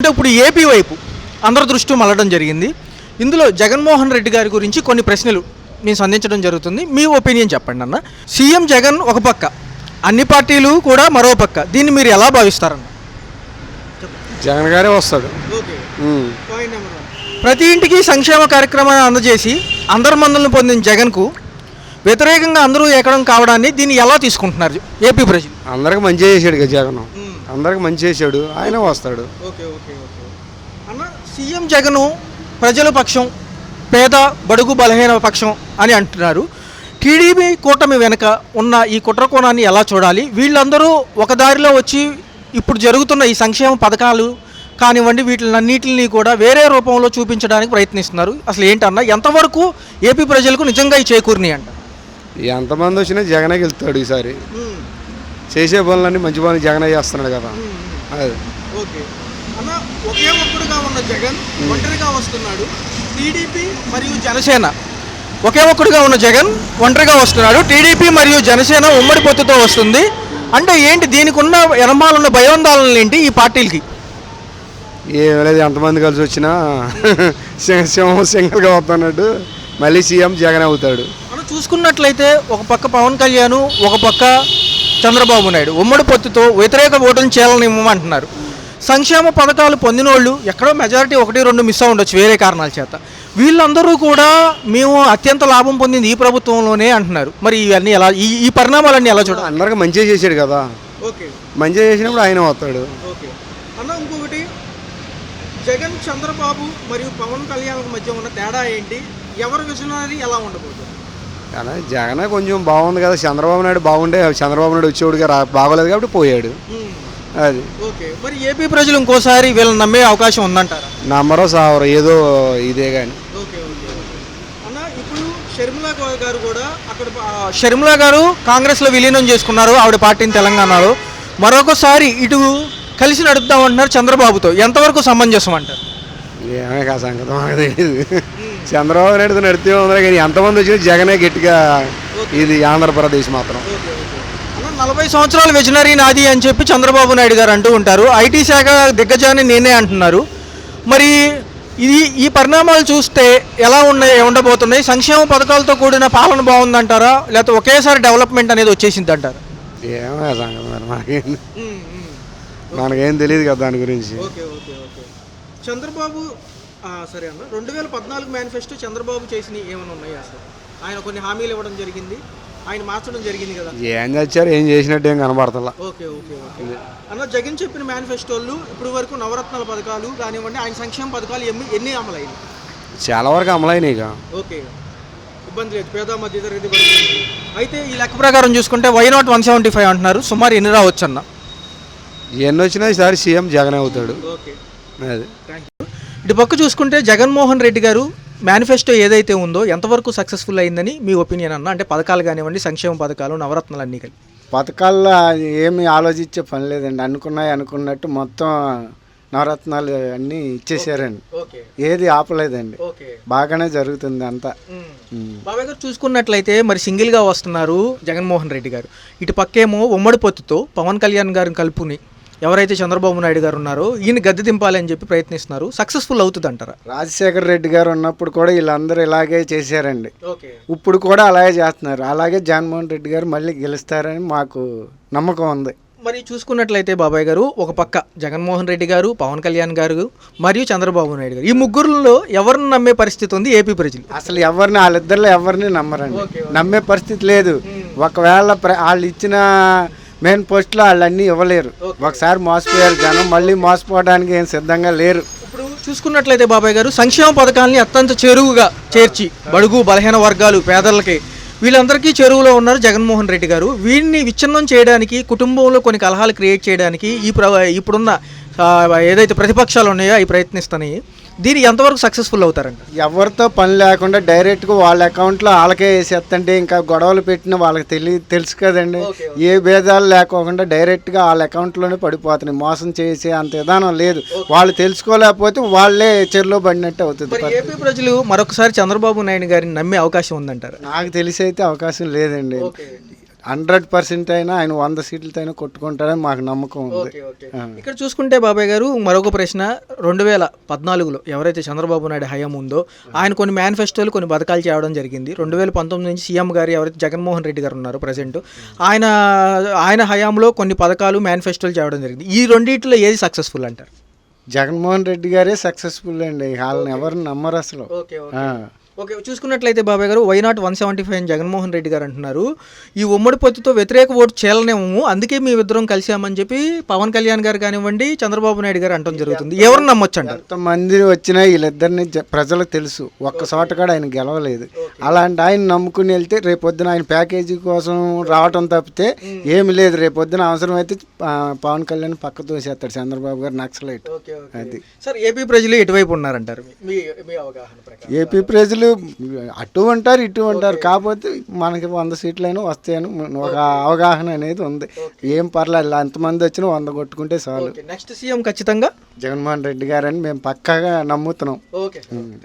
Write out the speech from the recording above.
అంటే ఇప్పుడు ఏపీ వైపు అందరి దృష్టి మళ్ళడం జరిగింది. ఇందులో జగన్మోహన్ రెడ్డి గారి గురించి కొన్ని ప్రశ్నలు నేను సంధించడం జరుగుతుంది. మీ ఒపీనియన్ చెప్పండి అన్న. సీఎం జగన్ ఒక పక్క అన్ని పార్టీలు కూడా మరో పక్క. దీన్ని మీరు ఎలా భావిస్తారన్న? జగన్ గారే వస్తాడు. ప్రతి ఇంటికి సంక్షేమ కార్యక్రమాన్ని అందజేసి అందరి మందులను పొందిన జగన్కు వ్యతిరేకంగా అందరూ ఏకడం కావడాన్ని దీన్ని ఎలా తీసుకుంటున్నారు ఏపీ ప్రజలు? అందరికి మంచి చేశాడు కదా జగన్. అందరికి మంచి చేశాడు. ఆయన వస్తాడు. Okay okay okay. అన్న సీఎం జగను ప్రజల పక్షం పేద బడుగు బలహీన పక్షం అని అంటున్నారు. టీడీపీ కూటమి వెనుక ఉన్న ఈ కుట్రకోణాన్ని ఎలా చూడాలి? వీళ్ళందరూ ఒక దారిలో వచ్చి ఇప్పుడు జరుగుతున్న ఈ సంక్షేమ పథకాలు కానివ్వండి వీటిలన్నిటిని కూడా వేరే రూపంలో చూపించడానికి ప్రయత్నిస్తున్నారు. అసలు ఏంటన్నా ఎంతవరకు ఏపీ ప్రజలకు నిజంగా ఈ చేకూరినాయి అంట? ఎంతమంది వచ్చినా జగనే గెలుస్తాడు ఈసారి. చేసే పనులన్నీ మంచి పనులు జగనే చేస్తున్నాడు కదా. అది. ఓకే. అన్న ఒకే ఒక్కడుగా ఉన్న జగన్ ఒంటరిగా వస్తున్నాడు. టీడీపీ మరియు జనసేన. ఒకే ఒక్కడుగా ఉన్న జగన్ ఒంటరిగా వస్తున్నాడు. టీడీపీ మరియు జనసేన ఉమ్మడి పొత్తుతో వస్తుంది. అంటే ఏంటి దీనికి ఉన్న ఎనమాలున్న భయోందాలను ఏంటి ఈ పార్టీలకి? ఏం లేదు ఎంతమంది కలిసి వచ్చినా సింహ- సింహం సింగల్గా వస్తున్నట్టు మళ్ళీ సీఎం జగన్ అవుతాడు. మనం చూసుకున్నట్లయితే ఒక పక్క పవన్ కళ్యాణ్ ఒక పక్క చంద్రబాబు నాయుడు. ఉమ్మడి పొత్తుతో వ్యతిరేక ఓటును చేయాలనివ్వమంటున్నారు సంక్షేమ పథకాలు పొందినోళ్ళు ఎక్కడో మెజారిటీ ఒకటి రెండు మిస్ అయి ఉండొచ్చు వేరే కారణాల చేత. వీళ్ళందరూ కూడా మేము అత్యంత లాభం పొందింది ఈ ప్రభుత్వంలోనే అంటున్నారు. మరి ఇవన్నీ ఎలా ఈ ఈ పరిణామాలన్నీ ఎలా చూడాలి? అందరికి మంచిగా చేశాడు కదా. ఓకే. మంచిగా చేసినప్పుడు ఆయన వస్తాడు. ఓకే. అన్న ఇంకొకటి. జగన్ చంద్రబాబు మరియు పవన్ కళ్యాణ్ మధ్య ఉన్న తేడా ఏంటి? ఎవరి విజనరీ ఎలా ఉండబోతుంది? కానీ జగన్ కొంచెం బాగుంది కదా. చంద్రబాబు నాయుడు బాగుండే చంద్రబాబు నాయుడు వచ్చేవాడుగా రా బాగోలేదు కాబట్టి పోయాడు. అది. ఓకే. మరి ఏపీ ప్రజలు ఇంకోసారి వీళ్ళని నమ్మే అవకాశం ఉందంటారా? నమ్మరో సావరో ఏదో ఇదే కానీ ఓకే ఓకే అన్న ఇప్పుడు షర్మిలా గారు కూడా అక్కడ షర్మిలా గారు కాంగ్రెస్లో విలీనం చేసుకున్నారు ఆవిడ పార్టీని తెలంగాణలో. మరొకసారి ఇటు కలిసి నడుపుదామంటున్నారు చంద్రబాబుతో. ఎంతవరకు సమంజసం అంటారు? ఏమే సంగతి తెలియదు. చంద్రబాబు నాయుడు నడితే ఉంది కానీ ఎంతమంది వచ్చినా జగనే గట్టిగా ఇది ఆంధ్రప్రదేశ్ మాత్రం. నలభై సంవత్సరాల విజనరీ నాది అని చెప్పి చంద్రబాబు నాయుడు గారు అంటూ ఉంటారు. ఐటీ శాఖ దిగ్గజాన్ని నేనే అంటున్నారు. మరి ఇది ఈ పరిణామాలు చూస్తే ఎలా ఉన్నాయి ఉండబోతున్నాయి? సంక్షేమ పథకాలతో కూడిన పాలన బాగుందంటారా? లేకపోతే ఒకేసారి డెవలప్మెంట్ అనేది వచ్చేసింది అంటారా? ఏమే సంగతి మరి మనకేం మనకేం తెలియదు కదా దాని గురించి. చంద్రబాబు సరే అన్న. రెండు వేల పద్నాలుగు మేనిఫెస్టో చంద్రబాబు చేసిన ఏమైనా ఉన్నాయి అసలు ఆయన కొన్ని హామీలు ఇవ్వడం జరిగింది. ఆయన మార్చడం జరిగింది కదా? ఏం చచ్చారు ఏం చేసినట్టు ఏం కనబడతలా. Okay okay okay. అన్న జగన్ చెప్పిన మేనిఫెస్టోలు ఇప్పుడు వరకు నవరత్నాల పథకాలు కానివ్వండి ఆయన సంక్షేమ పథకాలు ఎన్ని ఎన్ని అమలైనవి చాలా వరకు అమలైనవి ఇక. ఓకే. ఇబ్బంది లేదు. పేద మధ్య తరగతి వర్గం. అయితే ఈ లెక్క ప్రకారం చూసుకుంటే why not one seventy five అంటున్నారు. సుమారు ఎన్ని రావచ్చు అన్న ఎన్ని వచ్చినా ఈసారి సీఎం జగనే అవుతాడు. ఓకే. అది. థ్యాంక్ యూ ఇటు పక్క చూసుకుంటే జగన్మోహన్ రెడ్డి గారు మేనిఫెస్టో ఏదైతే ఉందో ఎంతవరకు సక్సెస్ఫుల్ అయిందని మీ ఒపీనియన్ అన్న? అంటే పథకాలు కానివ్వండి సంక్షేమ పథకాలు నవరత్నాలు అన్నీ కలిపి. పథకాల్లో ఏమి ఆలోచించే పని లేదండి. అనుకున్నాయి అనుకున్నట్టు మొత్తం నవరత్నాలు అన్నీ ఇచ్చేసారండి. ఏది ఆపలేదండి. బాగానే జరుగుతుంది అంతా. బాబాయ్ గారు చూసుకున్నట్లయితే మరి సింగిల్గా వస్తున్నారు జగన్మోహన్ రెడ్డి గారు. ఇటు పక్కేమో ఉమ్మడి పొత్తుతో పవన్ కళ్యాణ్ గారిని కలుపుని ఎవరైతే చంద్రబాబు నాయుడు గారు ఉన్నారో ఈయన గద్దె దింపాలని చెప్పి ప్రయత్నిస్తున్నారు. సక్సెస్ఫుల్ అవుతుంది అంటారా రాజశేఖర రెడ్డి గారు ఉన్నప్పుడు కూడా వీళ్ళందరూ ఇలాగే చేశారండి. ఇప్పుడు కూడా అలాగే చేస్తున్నారు. అలాగే జగన్మోహన్ రెడ్డి గారు మళ్ళీ గెలుస్తారని మాకు నమ్మకం ఉంది. మరి చూసుకున్నట్లయితే బాబాయ్ గారు ఒక పక్క జగన్మోహన్ రెడ్డి గారు పవన్ కళ్యాణ్ గారు మరియు చంద్రబాబు నాయుడు గారు. ఈ ముగ్గురులో ఎవరిని నమ్మే పరిస్థితి ఉంది ఏపీ ప్రజలు? అసలు ఎవరిని వాళ్ళిద్దరిలో ఎవరిని నమ్మరండి. నమ్మే పరిస్థితి లేదు. ఒకవేళ వాళ్ళు ఇచ్చిన మెయిన్ పోస్ట్లో వాళ్ళు అన్నీ ఇవ్వలేరు ఒకసారి మోసపోయారు జనం మళ్ళీ మోసపోవడానికి ఏం సిద్ధంగా లేరు. ఇప్పుడు చూసుకున్నట్లయితే బాబాయ్ గారు సంక్షేమ పథకాలని అత్యంత చెరువుగా చేర్చి బడుగు బలహీన వర్గాలు పేదలకి వీళ్ళందరికీ చెరువులో ఉన్నారు జగన్మోహన్ రెడ్డి గారు. వీడిని విచ్ఛిన్నం చేయడానికి కుటుంబంలో కొన్ని కలహాలు క్రియేట్ చేయడానికి ఈ ప్ర ఇప్పుడున్న ఏదైతే ప్రతిపక్షాలు ఉన్నాయో అవి ప్రయత్నిస్తున్నాయి. దీని ఎంతవరకు సక్సెస్ఫుల్ అవుతారంట ఎవరితో పని లేకుండా డైరెక్ట్గా వాళ్ళ అకౌంట్లో వాళ్ళకే వేసేస్తంటే ఇంకా గొడవలు పెట్టిన వాళ్ళకి తెలియ తెలుసు కదండి. ఏ భేదాలు లేకోకుండా డైరెక్ట్గా వాళ్ళ అకౌంట్లోనే పడిపోతున్నాయి. మోసం చేసే అంత విధానం లేదు. వాళ్ళు తెలుసుకోలేకపోతే వాళ్ళే చెరులో పడినట్టు అవుతుంది ఏపీ ప్రజలు మరొకసారి చంద్రబాబు నాయుడు గారిని నమ్మే అవకాశం ఉందంటారు? నాకు తెలిసి అయితే అవకాశం లేదండి. హండ్రెడ్ పర్సెంట్ అయినా ఆయన వంద సీట్లతో అయినా కొట్టుకుంటాడని మాకు నమ్మకం ఉంది. ఇక్కడ చూసుకుంటే బాబాయ్ గారు మరొక ప్రశ్న రెండు వేల పద్నాలుగులో ఎవరైతే చంద్రబాబు నాయుడు హయాం ఉందో ఆయన కొన్ని మేనిఫెస్టోలు కొన్ని పథకాలు చేయడం జరిగింది. రెండు వేల పంతొమ్మిది నుంచి సీఎం గారు ఎవరైతే జగన్మోహన్ రెడ్డి గారు ఉన్నారు ప్రజెంట్ ఆయన ఆయన హయాంలో కొన్ని పథకాలు మేనిఫెస్టోలు చేయడం జరిగింది. ఈ రెండిట్లో ఏది సక్సెస్ఫుల్ అంటారు? జగన్మోహన్ రెడ్డి గారే సక్సెస్ఫుల్ అండి. వాళ్ళని ఎవరు నమ్మరు అసలు. ఓకే చూసుకున్నట్లయితే బాబాయ్ గారు why not one seventy five అని జగన్మోహన్ రెడ్డి గారు అంటున్నారు. ఈ ఉమ్మడి పొత్తుతో వ్యతిరేక ఓటు చేయాలనేమో అందుకే మీ ఇద్దరం కలిసామని చెప్పి పవన్ కళ్యాణ్ గారు కానివ్వండి చంద్రబాబు నాయుడు గారు అంటం జరుగుతుంది. ఎవరు నమ్మొచ్చు అంటారు ఎంతమంది వచ్చినా వీళ్ళిద్దరిని ప్రజలకు తెలుసు. ఒక్క చోట కూడా ఆయన గెలవలేదు. అలాంటి ఆయన నమ్ముకుని వెళ్తే రేపొద్దున ఆయన ప్యాకేజీ కోసం రావటం తప్పితే ఏమి లేదు. రేపొద్దున అవసరమైతే ఆ, పవన్ కళ్యాణ్ పక్క తోసేస్తాడు. చంద్రబాబు గారు నక్సలైట్. అది. సార్ ఏపీ ప్రజలు ఎటువైపు ఉన్నారంటారు? ఏపీ ప్రజలు అటు ఉంటారు ఇటు ఉంటారు కాకపోతే మనకి వంద సీట్లైనా వస్తాయని ఒక అవగాహన అనేది ఉంది. ఏం పర్లేదు అంతమంది వచ్చినా వంద కొట్టుకుంటే చాలు. నెక్స్ట్ సీఎం ఖచ్చితంగా? జగన్మోహన్ రెడ్డి గారని మేము పక్కాగా నమ్ముతున్నాం. ఓకే.